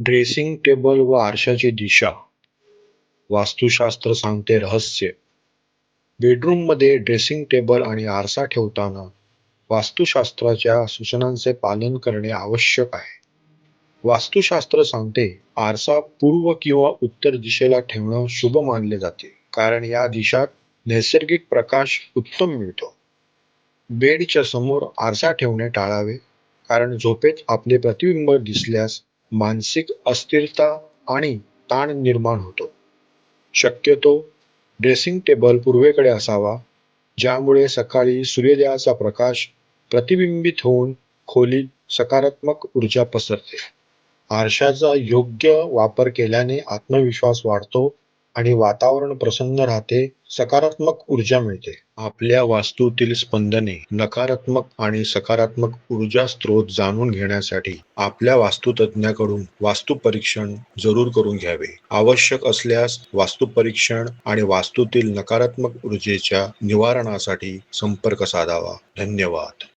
Dressing table व आरशाची दिशा. वास्तुशास्त्र सांगते रहस्य. बेडरूममध्ये ड्रेसिंग टेबल आणि आरसा ठेवताना वास्तुशास्त्राच्या सूचनांचे पालन करणे आवश्यक आहे. वास्तुशास्त्र सांगते आरसा पूर्व किंवा उत्तर दिशेला ठेवणं शुभ मानले जाते कारण या दिशात नैसर्गिक प्रकाश उत्तम मिळतो. बेडच्या समोर आरसा ठेवणे टाळावे कारण झोपेत आपले प्रतिबिंब दिसल्यास मानसिक अस्थिरता आणि ताण निर्माण होतो. शक्यतो ड्रेसिंग टेबल पूर्वेकडे असावा ज्यामुळे सकाळी सूर्योदयाचा प्रकाश प्रतिबिंबित होऊन खोलीत सकारात्मक ऊर्जा पसरते. आरशाचा योग्य वापर केल्याने आत्मविश्वास वाढतो आणि वातावरण प्रसन्न राहते सकारात्मक ऊर्जा मिळते. आपल्या वास्तूतील स्पंदने नकारात्मक आणि सकारात्मक ऊर्जा स्त्रोत जाणून घेण्यासाठी आपल्या वास्तुतज्ञाकडून वास्तु परीक्षण जरूर करून घ्यावे. आवश्यक असल्यास वास्तु परीक्षण आणि वास्तूतील नकारात्मक ऊर्जेच्या निवारणासाठी संपर्क साधावा. धन्यवाद.